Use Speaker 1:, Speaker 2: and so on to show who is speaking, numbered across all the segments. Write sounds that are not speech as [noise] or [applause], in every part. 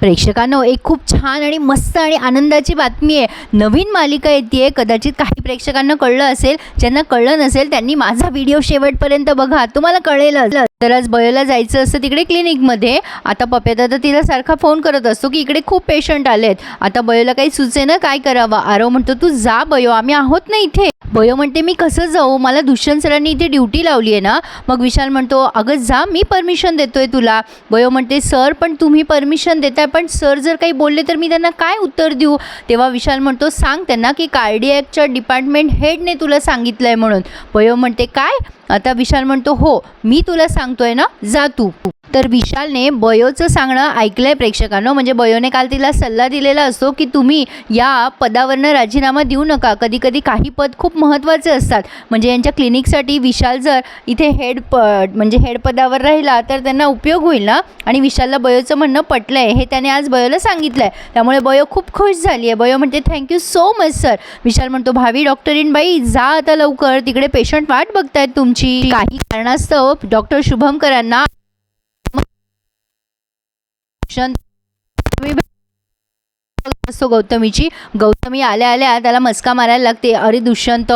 Speaker 1: प्रेक्षकांनो एक खूप छान आणि मस्त आणि आनंदाची बातमी आहे. नवीन मालिका येते कदाचित काही प्रेक्षकांना कळलं असेल. ज्यांना कळलं नसेल त्यांनी माझा व्हिडिओ शेवटपर्यंत बघा. तुम्हाला कळेलच. तर आज बयोला जायचं असतं तिकडे क्लिनिकमध्ये. आता पप्या दादा तिला सारखा फोन करत असतो की इकडे खूप पेशंट आले आहेत आता बयोला काही सुचे ना काय करावं? आरव म्हणतो तू जा बयो आम्ही आहोत ना इथे. बयो म्हणते मी कसं जाऊ? मला दुष्यंत सरांनी इथे ड्युटी लावली आहे ना. मग विशाल म्हणतो अगं जा मी परमिशन देतोय तुला. बयो म्हणते सर पण तुम्ही परमिशन देताय पण सर जर काही बोलले तर मी त्यांना काय उत्तर देऊ? तेव्हा विशाल म्हणतो सांग त्यांना की कार्डियॅकच्या डिपार्टमेंट हेडने तुला सांगितलं आहे म्हणून. बयो म्हणते काय? आता विशाल म्हणतो हो मी तुला सांगतोय ना जा तू. तर विशालने बयोचं सांगणं ऐकलंय प्रेक्षकांनो. म्हणजे बयोने काल तिला सल्ला दिलेला असतो की तुम्ही या पदावरनं राजीनामा देऊ नका. कधी कधी काही पद खूप महत्त्वाचे असतात. म्हणजे यांच्या क्लिनिकसाठी विशाल जर इथे हेड प म्हणजे हेड पदावर राहिला तर त्यांना उपयोग होईल ना? आणि विशालला बयोचं म्हणणं पटलं आहे हे त्याने आज बयोला सांगितलं आहे त्यामुळे बयो खूप खुश झाली आहे बयो म्हणते thank you so much sir. Vishal म्हणतो भावी डॉक्टरीन बाई जा आता लवकर. तिकडे पेशंट वाट बघतायत तुमची. काही कारणास्तव डॉक्टर शुभमकरांना असतो गौतमीची. गौतमी आल्या आल्या त्याला मस्का मारायला लागते. अरे दुष्यंत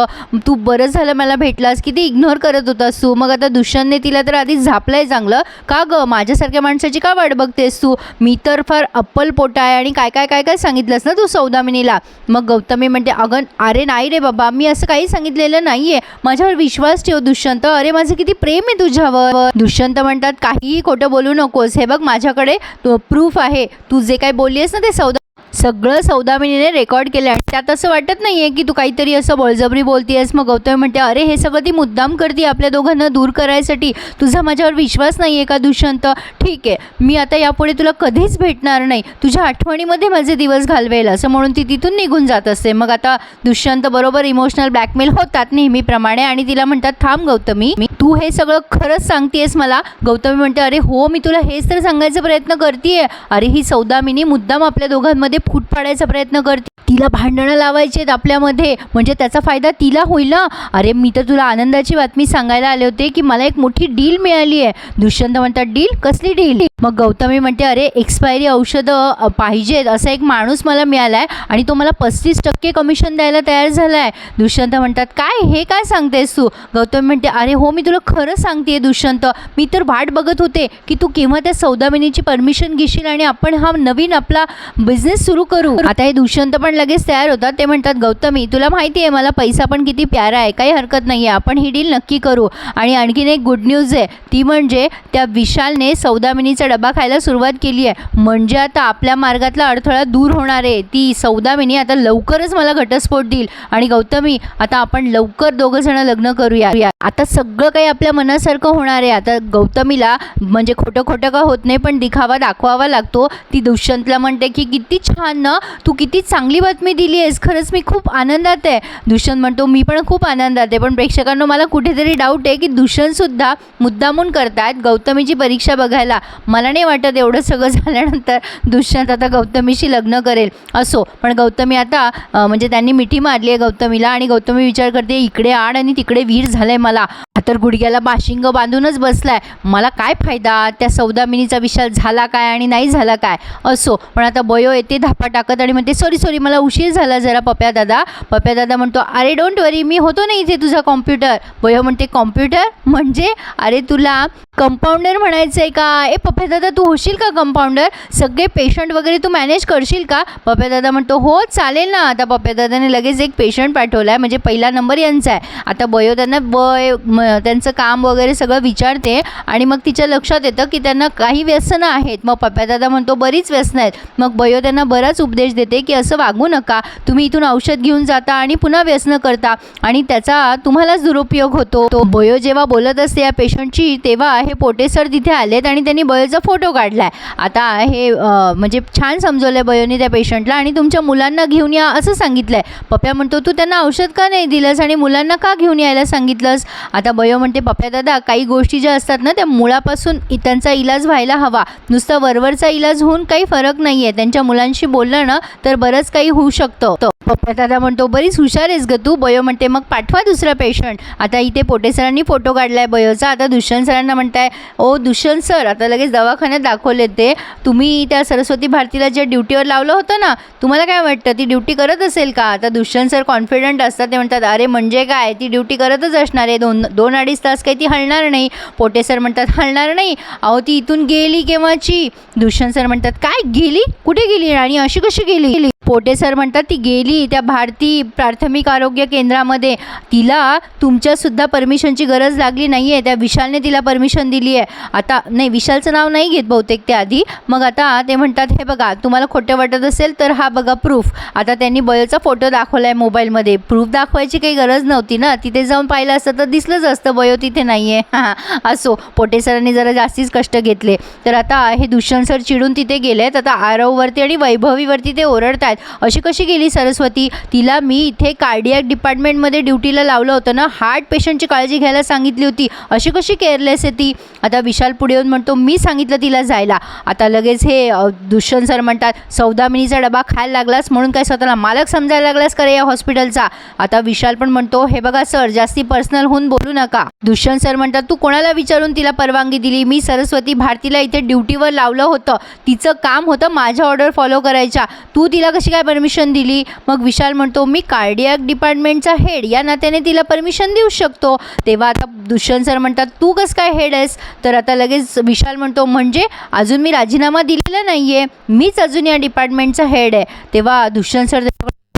Speaker 1: तू बरं झालं मला भेटलास किती इग्नोर करत होतास तू. मग आता दुष्यंतने तिला तर आधी झापलंय चांगलं. का ग? माझ्यासारख्या माणसाची का वाट बघतेस तू? मी तर फार अप्पल पोटा आहे आणि काय काय काय काय सांगितलंस ना तू सौदामिनीला? मग गौतमी म्हणते अगं अरे नाही रे बाबा मी असं काही सांगितलेलं नाही आहे माझ्यावर विश्वास ठेव दुष्यंत. अरे माझं किती प्रेम आहे तुझ्यावर. दुष्यंत म्हणतात काहीही खोटं बोलू नकोस. हे बघ माझ्याकडे प्रूफ आहे. तू जे काही बोलली आहेस ना ते सौदा सगळं सौदामिनीने रेकॉर्ड केलं आणि त्यात असं वाटत नाही आहे की तू काहीतरी असं बळजबरी बोलतेस मग गौतमी म्हणते अरे हे सगळं ती मुद्दाम करते आपल्या दोघांना दूर करायसाठी. तुझा माझ्यावर विश्वास नाही आहे का दुष्यंत? ठीक आहे मी आता यापुढे तुला कधीच भेटणार नाही. तुझ्या आठवणीमध्ये माझे दिवस घालवेल. असं म्हणून ती तिथून निघून जात असते. मग आता दुष्यंत बरोबर इमोशनल ब्लॅकमेल होतात नेहमीप्रमाणे आणि तिला म्हणतात थांब गौतमी मी तू हे सगळं खरंच सांगतेस मला. गौतमी म्हणते अरे हो मी तुला हेच तर सांगायचा प्रयत्न करते अरे ही सौदामिनी मुद्दाम आपल्या दोघांमध्ये फूट पाडायचा प्रयत्न करते. तिला भांडणं लावायची आहेत आपल्यामध्ये म्हणजे त्याचा फायदा तिला होईल ना? अरे मी तर तुला आनंदाची बातमी सांगायला आले होते की मला एक मोठी डील मिळाली आहे. दुष्यंत म्हणतात डील? कसली डील? मग गौतमी म्हणते अरे एक्सपायरी औषधं पाहिजेत असा एक माणूस मला मिळाला आहे आणि तो मला पस्तीस टक्के कमिशन द्यायला तयार झाला आहे दुष्यंत म्हणतात काय? हे काय सांगतेस तू? गौतमी म्हणते अरे हो मी तुला खरं सांगते दुष्यंत. मी तर वाट बघत होते की तू केव्हा त्या सौदामिनीची परमिशन घेशील आणि आपण हा नवीन आपला बिझनेस सुरू करू. आता हे दुष्यंत पण लगेच तयार होतात. ते म्हणतात गौतमी तुला माहिती आहे मला पैसा पण किती प्यारा आहे. काही हरकत नाही आहे आपण ही डील नक्की करू. आणि आणखीन एक गुड न्यूज आहे. ती म्हणजे त्या विशालने सौदामिनीचा डबा खायला सुरुवात केली आहे. म्हणजे आता आपल्या मार्गातला अडथळा दूर होणार आहे. ती सौदामिनी आता लवकरच मला घटस्फोट देईल. आणि गौतमी आता आपण लवकर दोघं जण लग्न करूया. आता सगळं काही आपल्या मनासारखं होणार आहे आता गौतमीला म्हणजे खोटं खोटं का होत नाही पण दिखावा दाखवावा लागतो. ती दुष्यंतला म्हणते की किती छान ना तू किती चांगली बातमी दिली आहेस. खरंच मी खूप आनंदात आहे. दुष्यंत म्हणतो मी पण खूप आनंदात आहे पण प्रेक्षकांना मला कुठेतरी डाऊट आहे की दुष्यंतसुद्धा मुद्दामून करतायत गौतमीची परीक्षा बघायला. मला नाही वाटत एवढं सगळं [laughs] झाल्यानंतर दुष्यंत आता गौतमीशी लग्न करेल. असो पण गौतमी आता म्हणजे त्यांनी मिठी मारली आहे गौतमीला आणि गौतमी विचार करते इकडे आड आणि तिकडे वीर झालंय मला. तर गुडघ्याला बाशिंग बांधूनच बसलाय. मला काय फायदा? त्या सौदामिनीचा विशाल झाला काय आणि नाही झाला काय? असो पण आता बयो येते धापा टाकत आणि म्हणते सॉरी सॉरी मला उशीर झाला जरा पप्या दादा. पप्या दादा म्हणतो अरे डोंट वरी मी होतो ना इथे तुझा कॉम्प्युटर बयो म्हणते कॉम्प्युटर म्हणजे? अरे तुला कंपाऊंडर म्हणायचं आहे का? ए पप्या दादा तू होशील का कंपाऊंडर सगळे पेशंट वगैरे तू मॅनेज करशील का? पप्या दादा म्हणतो हो चालेल ना. आता पप्या दादाने लगेच एक पेशंट पाठवला आहे म्हणजे पहिला नंबर यांचा आहे. आता बयो त्यांना बय त्यांचं काम वगैरे सगळं विचारते आणि मग तिच्या लक्षात येतं की त्यांना काही व्यसनं आहेत. मग पप्या दादा म्हणतो बरीच व्यसनं आहेत. मग बयो त्यांना बराच उपदेश देते की असं वागू नका. तुम्ही इथून औषध घेऊन जाता आणि पुन्हा व्यसनं करता आणि त्याचा तुम्हालाच दुरुपयोग होतो. तो बयो जेव्हा बोलत असते या पेशंटची तेव्हा हे पोटे सर तिथे आलेत आणि त्यांनी बयोचा फोटो काढला आहे आता हे म्हणजे छान समजवलं आहे बयोनी त्या पेशंटला आणि तुमच्या मुलांना घेऊन या असं सांगितलं आहे पप्प्या म्हणतो तू त्यांना औषध का नाही दिलंस आणि मुलांना का घेऊन यायला सांगितलंस? आता बयो म्हणते पप्या दादा काही गोष्टी ज्या असतात ना त्या मुळापासून त्यांचा इलाज व्हायला हवा. नुसता वरवरचा इलाज होऊन काही फरक नाही आहे त्यांच्या मुलांशी बोललं ना तर बरंच काही होऊ शकतं. पप्पा दादा म्हणतो बरीच हुशार आहेस ग तू बयो म्हणते मग पाठवा दुसरा पेशंट आता इथे पोटे सरांनी फोटो काढला आहे बयोचा. आता दुष्यंत सरांना म्हणताय ओ दुष्यंत सर आता लगेच दवाखान्यात दाखवले ते. तुम्ही त्या सरस्वती भारतीला जे ड्युटीवर लावलं होतं ना तुम्हाला काय वाटतं ती ड्युटी करत असेल का? आता दुष्यंत सर कॉन्फिडंट असतात ते म्हणतात अरे म्हणजे काय? ती ड्युटी करतच असणार आहे. दोन दोन अडीच तास काही ती हलणार नाही. पोटे सर म्हणतात हलणार नाही? अहो ती इथून गेली केव्हाची? दुष्यंत सर म्हणतात काय? गेली? कुठे गेली? आणि अशी कशी गेली? पोटे सर म्हणतात ती गेली त्या भारती प्राथमिक आरोग्य केंद्रामध्ये. तिला तुमच्यासुद्धा परमिशनची गरज लागली नाही आहे त्या विशालने तिला परमिशन दिली आहे आता नाही विशालचं नाव नाही घेत बहुतेक ते आधी मग आता ते म्हणतात हे बघा तुम्हाला खोटं वाटत असेल तर हा बघा प्रूफ आता त्यांनी बयोचा फोटो दाखवला आहे मोबाईलमध्ये. प्रूफ दाखवायची काही गरज नव्हती ना? तिथे जाऊन पाहिलं असतं तर दिसलंच असतं बयो तिथे नाही आहे हां [laughs] असो पोटे सरांनी जरा जास्तीच कष्ट घेतले. तर आता हे दुष्यंत सर चिडून तिथे गेले आहेत आता आरववरती आणि वैभवीवरती ते ओरडत आहेत अशी कशी गेली सरस्वती? तिला मी इथे कार्डियक डिपार्टमेंटमध्ये ड्युटीला लावलं होतं ना हार्ट पेशंटची काळजी घ्यायला सांगितली होती. अशी कशी केअरलेस आहे ती? आता विशाल पुढे येऊन म्हणतो मी सांगितलं तिला जायला. आता लगेच हे दुष्यंत सर म्हणतात सौदामिनीचा डबा खायला लागलास म्हणून काय स्वतःला मालक समजायला लागलास का या हॉस्पिटलचा आता विशाल पण म्हणतो हे बघा सर जास्ती पर्सनल होऊन बोलू नका. दुष्यंत सर म्हणतात तू कोणाला विचारून तिला परवानगी दिली? मी सरस्वती भारतीला इथे ड्युटीवर लावलं होतं. तिचं काम होतं माझ्या ऑर्डर फॉलो करायच्या. तू तिला कशी काय परमिशन दिली? मग विशाल म्हणतो मी कार्डियक डिपार्टमेंटचा हेड. या नात्याने तिला परमिशन देऊ शकतो. तेव्हा आता दुष्यंत सर म्हणतात तू कसं काय हेड आहेस? तर आता लगेच विशाल म्हणतो म्हणजे अजून मी राजीनामा दिलेला नाही आहे मीच अजून या डिपार्टमेंटचा हेड आहे. तेव्हा दुष्यंत सर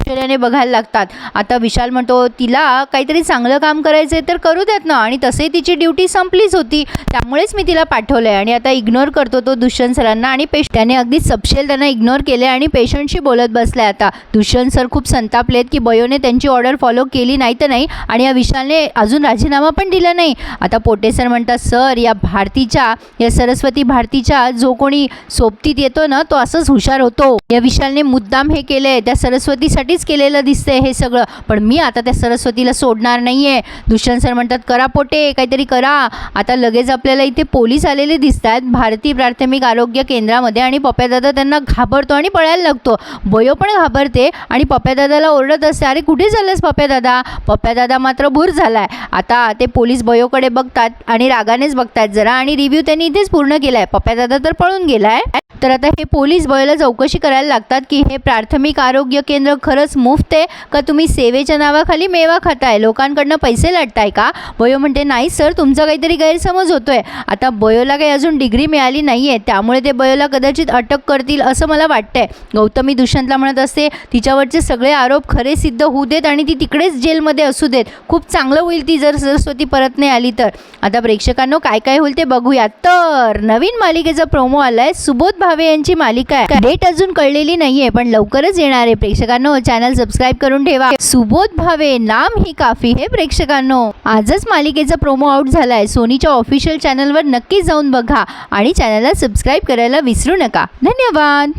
Speaker 1: आश्चर्याने बघायला लागतात. आता विशाल म्हणतो तिला काहीतरी चांगलं काम करायचं आहे तर करू द्यात ना. आणि तसे तिची ड्युटी संपलीच होती. त्यामुळेच मी तिला पाठवलं आहे आणि आता इग्नोर करतो तो दुष्यंत सरांना आणि पेश त्याने अगदी सपशेल त्यांना इग्नोर केले आणि पेशंटशी बोलत बसलाय आता. दुष्यंत सर खूप संतापलेत की बयोने त्यांची ऑर्डर फॉलो केली नाही तर नाही आणि या विशालने अजून राजीनामा पण दिला नाही. आता पोटे सर म्हणतात सर या भारतीच्या या सरस्वती भारतीच्या जो कोणी सोबतीत येतो ना तो असंच हुशार होतो. या विशालने मुद्दाम हे केलंय. त्या सरस्वतीसाठी सरस्वतीसाठीच केलेलं दिसतंय हे सगळं. पण मी आता त्या सरस्वतीला सोडणार नाही आहे दुष्यंत सर म्हणतात करा पोटे काहीतरी करा. आता लगेच आपल्याला इथे पोलीस आलेले दिसत आहेत भारतीय प्राथमिक आरोग्य केंद्रामध्ये आणि पप्प्यादादा त्यांना घाबरतो आणि पळायला लागतो. बयो पण घाबरते आणि पप्प्यादादाला ओरडत असते अरे कुठे चाललंस पप्प्यादादा पप्प्यादादा मात्र भूर झालाय. आता ते पोलीस बयोकडे बघतात आणि रागानेच बघतात जरा आणि रिव्ह्यू त्यांनी इथेच पूर्ण केलाय. पप्प्यादादा तर पळून गेलाय. तर आता हे पोलीस बयोला चौकशी करायला लागतात की हे प्राथमिक आरोग्य केंद्र खरंच मुफ्त आहे का तुम्ही सेवेच्या नावाखाली मेवा खाताय? लोकांकडनं पैसे लाटताय का? बयो म्हणते नाही सर तुमचा काहीतरी गैरसमज होतोय. आता बयोला काही अजून डिग्री मिळाली नाही आहे त्यामुळे ते बयोला कदाचित अटक करतील असं मला वाटतंय. गौतमी दुष्यंतला म्हणत असते तिच्यावरचे सगळे आरोप खरे सिद्ध होऊ देत आणि ती तिकडेच जेलमध्ये असू देत. खूप चांगलं होईल ती जर सरस्वती परत नाही आली तर. आता प्रेक्षकांनो काय काय होईल ते बघूया. तर नवीन मालिकेचा प्रोमो आलाय. सुबोध भावे यांची मालिका आहे. डेट अजून कळलेली नाहीये पण लवकरच येणार आहे. प्रेक्षकांनो चॅनल सबस्क्राईब करून ठेवा. सुबोध भावे नाम ही काफी हे प्रेक्षकांनो. आजच मालिकेचा प्रोमो आउट झालाय. सोनीच्या ऑफिशियल चॅनलवर नक्की जाऊन बघा आणि चॅनलला सबस्क्राईब करायला विसरू नका. धन्यवाद!